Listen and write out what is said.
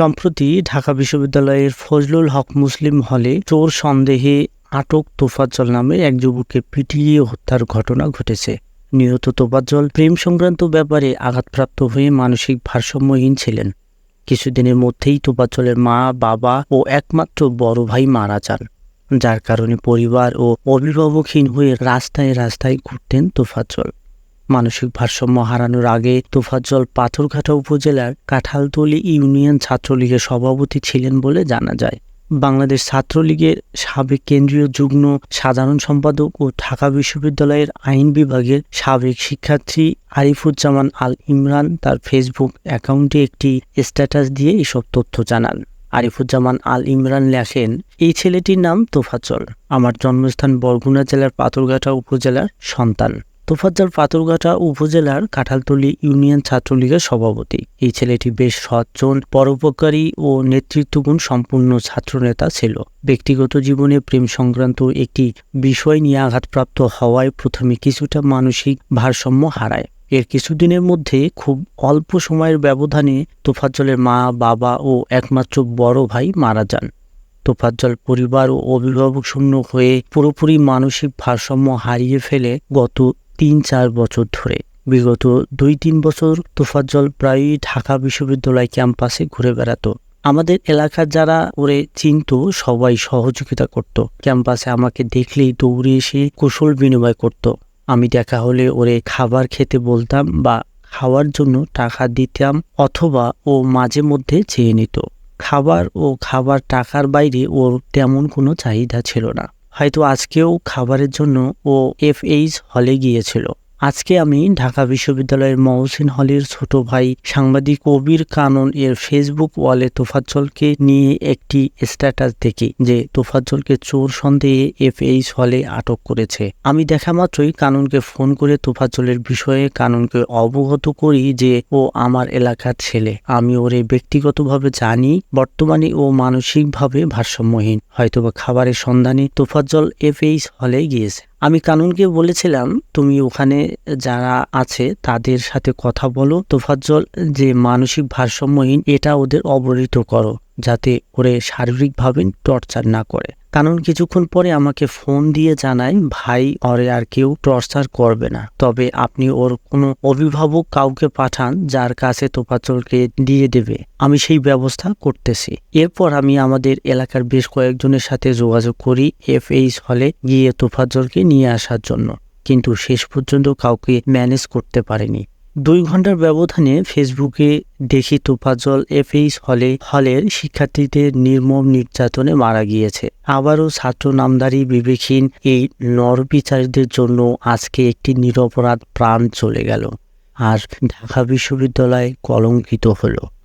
সম্প্রতি ঢাকা বিশ্ববিদ্যালয়ের ফজলুল হক মুসলিম হলে চোর সন্দেহে আটক তোফাজ্জল নামে এক যুবককে পিটিয়ে হত্যার ঘটনা ঘটেছে। নিহত তোফাজ্জল প্রেম সংক্রান্ত ব্যাপারে আঘাতপ্রাপ্ত হয়ে মানসিক ভারসাম্যহীন ছিলেন। কিছুদিনের মধ্যেই তোফাজ্জলের মা, বাবা ও একমাত্র বড় ভাই মারা যান। যার কারণে পরিবার ও অভিভাবকহীন হয়ে রাস্তায় রাস্তায় ঘুরতেন তোফাজ্জল। মানসিক ভারসাম্য হারানোর আগে তোফাজ্জল পাথরঘাটা উপজেলার কাঁঠালতলি ইউনিয়ন ছাত্রলীগের সভাপতি ছিলেন বলে জানা যায়। বাংলাদেশ ছাত্রলীগের সাবেক কেন্দ্রীয় যুগ্ম সাধারণ সম্পাদক ও ঢাকা বিশ্ববিদ্যালয়ের আইন বিভাগের সাবেক শিক্ষার্থী আরিফুজ্জামান আল ইমরান তার ফেসবুক অ্যাকাউন্টে একটি স্ট্যাটাস দিয়ে এসব তথ্য জানান। আরিফুজ্জামান আল ইমরান লেখেন, এই ছেলেটির নাম তোফাজ্জল। আমার জন্মস্থান বরগুনা জেলার পাথরঘাটা উপজেলার সন্তান। তোফাজ্জল পাথরঘাটা উপজেলার কাঁঠালতলী ইউনিয়ন ছাত্রলীগের সভাপতি। এই ছেলেটি বেশ সজ্জন পরোপকারী ও নেতৃত্বগুণ সম্পূর্ণ ছাত্রনেতা ছিল। ব্যক্তিগত জীবনে প্রেম সংক্রান্ত একটি বিষয় নিয়ে আঘাতপ্রাপ্ত হওয়ায় প্রথমে কিছুটা মানসিক ভারসাম্য হারায়। এর কিছুদিনের মধ্যে খুব অল্প সময়ের ব্যবধানে তোফাজ্জলের মা, বাবা ও একমাত্র বড় ভাই মারা যান। তোফাজ্জল পরিবার ও অভিভাবক শূন্য হয়ে পুরোপুরি মানসিক ভারসাম্য হারিয়ে ফেলে গত তিন চার বছর ধরে। বিগত দুই তিন বছর তোফাজ্জল প্রায়ই ঢাকা বিশ্ববিদ্যালয় ক্যাম্পাসে ঘুরে বেড়াতো। আমাদের এলাকার যারা ওরে চিনত সবাই সহযোগিতা করত। ক্যাম্পাসে আমাকে দেখলেই দৌড়ে এসে কুশল বিনিময় করত। আমি দেখা হলে ওরে খাবার খেতে বলতাম বা খাওয়ার জন্য টাকা দিতাম অথবা ও মাঝে মধ্যে চেয়ে নিত। খাবার ও খাবার টাকার বাইরে ওর তেমন কোনো চাহিদা ছিল না। হয়তো আজকেও খাবারের জন্য ও এফএইচ হলে গিয়েছিল। আজকে আমি ঢাকা বিশ্ববিদ্যালয়ের মহসিন হলের ছোট ভাই সাংবাদিক কবির কানন এর ফেসবুক ওয়ালে তোফাজ্জলকে নিয়ে একটি স্ট্যাটাস দেখি যে তোফাজ্জলকে চোর সন্দেহে এফএইচ হলে আটক করেছে। আমি দেখা মাত্রই কাননকে ফোন করে তোফাজ্জলের বিষয়ে কাননকে অবগত করি যে ও আমার এলাকার ছেলে। আমি ওরে ব্যক্তিগতভাবে জানি, বর্তমানে ও মানসিকভাবে ভারসাম্যহীন। হয়তোবা খাবারের সন্ধানে তোফাজ্জল এফএইচ হলে গিয়েছে। আমি কানুনকে বলেছিলাম, তুমি ওখানে যারা আছে তাদের সাথে কথা বলো, তোফাজ্জল, যে মানসিক ভারসাম্যহীন, এটা ওদের অবহিত করো, যাতে ওরে শারীরিকভাবে টর্চার না করে। কারণ কিছুক্ষণ পরে আমাকে ফোন দিয়ে জানায়, ভাই ওরে আর কেউ টর্চার করবে না। তবে আপনি ওর কোনো অভিভাবক কাউকে পাঠান যার কাছে তোফাজ্জলকে দিয়ে দেবে। আমি সেই ব্যবস্থা করতেছি। এরপর আমি আমাদের এলাকার বেশ কয়েকজনের সাথে যোগাযোগ করি এফ এফএইচ হলে গিয়ে তোফাজ্জলকে নিয়ে আসার জন্য। কিন্তু শেষ পর্যন্ত কাউকে ম্যানেজ করতে পারেনি। দুই ঘণ্টার ব্যবধানে ফেসবুকে দেখি তোফাজল এফএইচ হলে, হলের শিক্ষার্থীদের নির্মম নির্যাতনে মারা গিয়েছে। আবারও ছাত্র নামদারি বিবেকহীন এই নরবিচারীদের জন্য আজকে একটি নিরপরাধ প্রাণ চলে গেল। আর ঢাকা বিশ্ববিদ্যালয় কলঙ্কিত হলো।